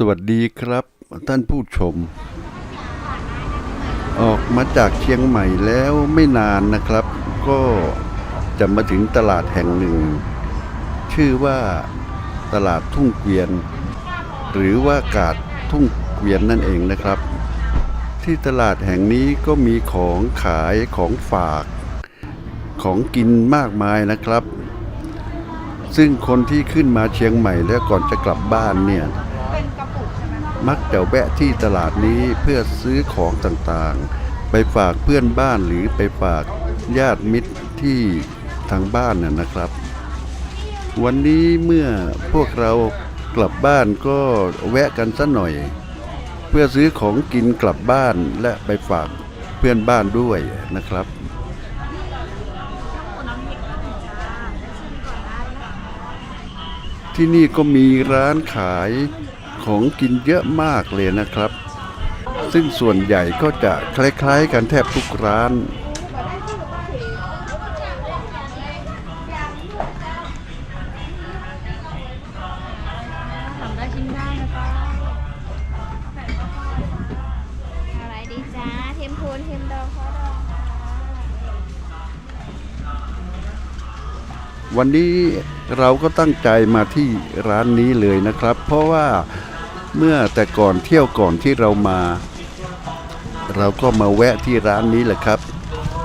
สวัสดีครับ ท่านผู้ชม ออกมาจากเชียงใหม่แล้วไม่นานนะครับ ก็จะมาถึงตลาดแห่งหนึ่ง ชื่อว่าตลาดทุ่งเกวียน หรือว่ากาดทุ่งเกวียนนั่นเองนะครับ ที่ตลาดแห่งนี้ก็มีของขายของฝากของกินมากมายนะครับ ซึ่งคนที่ขึ้นมาเชียงใหม่แล้วก่อนจะกลับบ้านเนี่ย มักจะแวะที่ตลาดนี้เพื่อซื้อของต่างๆ ไปฝากเพื่อนบ้านหรือไปฝากญาติมิตรที่ทางบ้านน่ะนะครับ วันนี้เมื่อพวกเรากลับบ้านก็แวะกันสักหน่อย เพื่อซื้อของกินกลับบ้านและไปฝากเพื่อนบ้านด้วยนะครับที่นี่ก็มีร้านขาย ของกินเยอะมากเลยนะครับ ซึ่งส่วนใหญ่ก็จะคล้ายๆกันแทบทุกร้านทำได้ชิมได้นะคะอะไรดีจ้าเทมพูนเทมดองข้าวดองค่ะวันนี้เราก็ตั้งใจมาที่ร้านนี้เลยนะครับ เพราะว่า เมื่อแต่ก่อนเที่ยวก่อนที่เรามา เราก็มาแวะที่ร้านนี้แหละครับ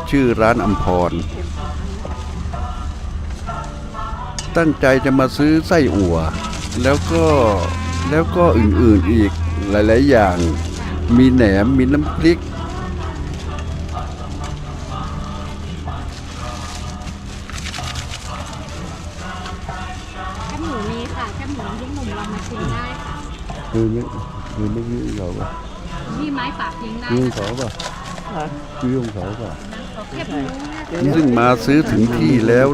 ชื่อร้านอัมพร ตั้งใจจะมาซื้อไส้อั่ว แล้วก็แล้วก็อื่นๆอีกหลายๆอย่าง มีแหนมมีน้ำพริกแคบหมูมีค่ะแคบหมูลูกหนุ่มลองมาชิมได้ค่ะ คือไม่คือไม่ยืดเราป่ะมีไม้ฝากทิ้งได้ยืดนะเขาคะป่ะยืดเขาป่ะแคบหมูเนี่ยซึ่งมาซื้อถึงที่แล้ว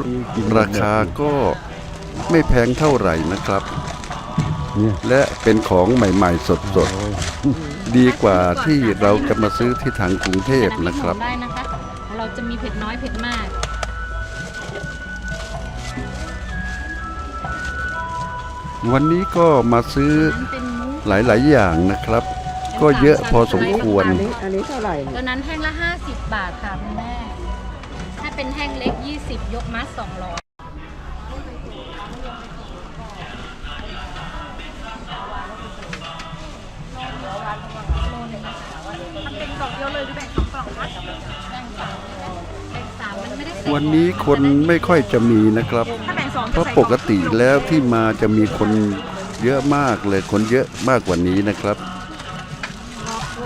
ราคาก็ไม่แพงเท่าไหร่นะครับ และเป็นของใหม่ๆสดๆ ดีกว่าที่เราจะมาซื้อที่ทางกรุงเทพนะครับได้นะคะของเราจะมีเผ็ดน้อยเผ็ดมากวันนี้ก็มาซื้อนั้นเป็นมุ้ง หลายๆอย่างนะครับ ก็เยอะพอสมควร อันนี้อันนี้เท่าไหร่ตัวนั้นแท่งละ 50 บาทค่ะคุณแม่ ถ้าเป็นแท่งเล็ก 20 ยกมัด200วันนี้คนไม่ค่อยจะมีนะครับ เพราะปกติแล้วที่มาจะมีคน เยอะมากเลยคนเยอะมากกว่านี้นะครับ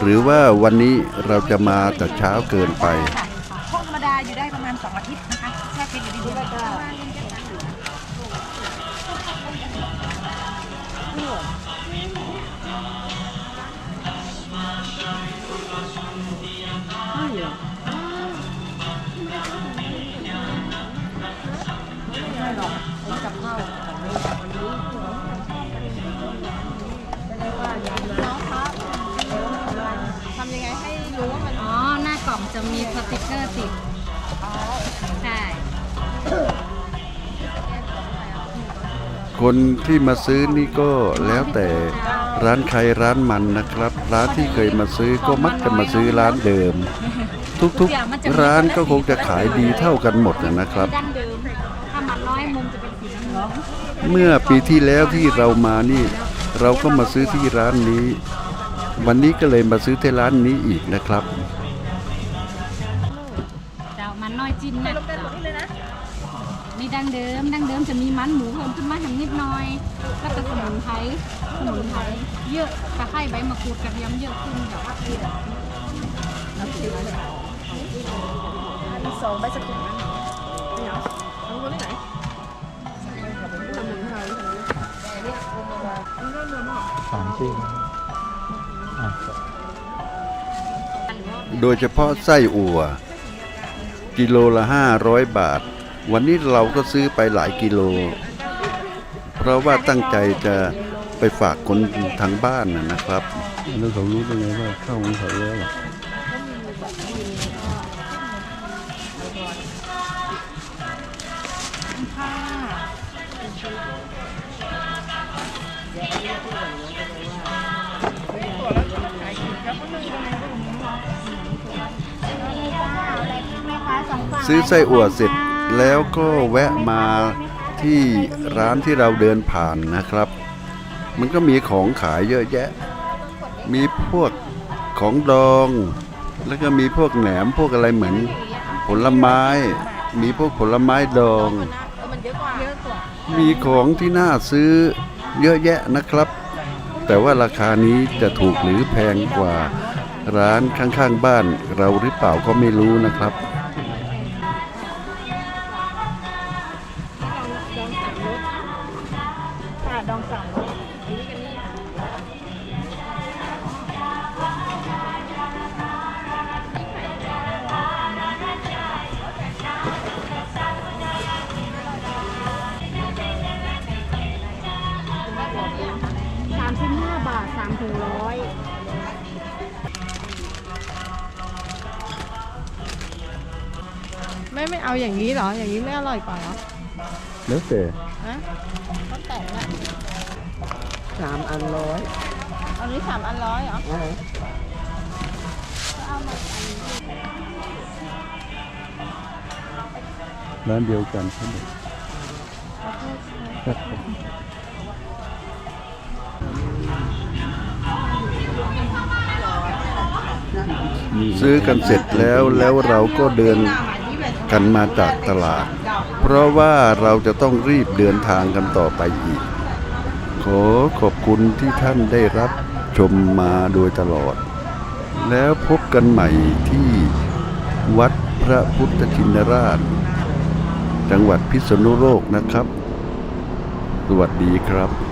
หรือว่าวันนี้เราจะมาแต่เช้าเกินไป ห้องธรรมดาอยู่ได้ประมาณสองอาทิตย์ จะมีสติกเกอร์ติดใช่คนที่มาซื้อนี่ก็แล้วแต่ร้านใครร้านมันนะครับ ร้านที่เคยมาซื้อก็มักจะมาซื้อร้านเดิม ทุกๆร้านก็คงจะขายดีเท่ากันหมดนะครับดั้งเดิมถ้ามันร้อยมุมจะเป็นสีน้ำเงินเมื่อปีที่แล้วที่เรามานี่ เราก็มาซื้อที่ร้านนี้ วันนี้ก็เลยมาซื้อที่ร้านนี้อีกนะครับ ดั้งเดิม ดั้งเดิมจะมีมันหมูเพิ่มขึ้นมาอย่างนิดหน่อย แล้วก็สมุนไพรสมุนไพรเยอะตะไคร้ใบมะกรูดกระเทียมเยอะขึ้นเดี๋ยวว่าคือมีสองใบสกุลนั้นนี่เหรอเอาคนที่ไหนสมุนไพรสามชิ้นอ่โดยเฉพาะไส้อั่ว กิโลละห้าร้อยบาท วันนี้เราก็ซื้อไปหลายกิโล เพราะว่าตั้งใจจะไปฝากคนทางบ้านนะนะครับแล้วเขารู้ได้ไงว่าเข้าของเขาแล้วอะค่ะซื้อไส้อั่วเสร็จ แล้วก็แวะมาที่ร้านที่เราเดินผ่านนะครับ มันก็มีของขายเยอะแยะ มีพวกของดอง แล้วก็มีพวกแหนมพวกอะไรเหมือน ผลไม้ มีพวกผลไม้ดอง มีของที่น่าซื้อเยอะแยะนะครับ แต่ว่าราคานี้จะถูกหรือแพงกว่าร้านข้างๆบ้านเราหรือเปล่าก็ไม่รู้นะครับ ดองสามรสอันนี้กันนี่สามสิบห้าบาทสามถึงร้อยไม่ไม่เอาอย่างนี้เหรอ อย่างนี้ไม่อร่อยกว่าเหรอ แล้วแต่ฮะต้นแต่งอะสามอันร้อยอันนี้สามอันร้อยเหรออ่าร้านเดียวกันใช่ไหมครับผมซื้อกันเสร็จแล้วแล้วเราก็เดินกันมาจากตลาด เพราะว่าเราจะต้องรีบเดินทางกันต่อไปอีก ขอขอบคุณที่ท่านได้รับชมมาโดยตลอด แล้วพบกันใหม่ที่วัดพระพุทธชินราช จังหวัดพิษณุโลกนะครับ สวัสดีครับ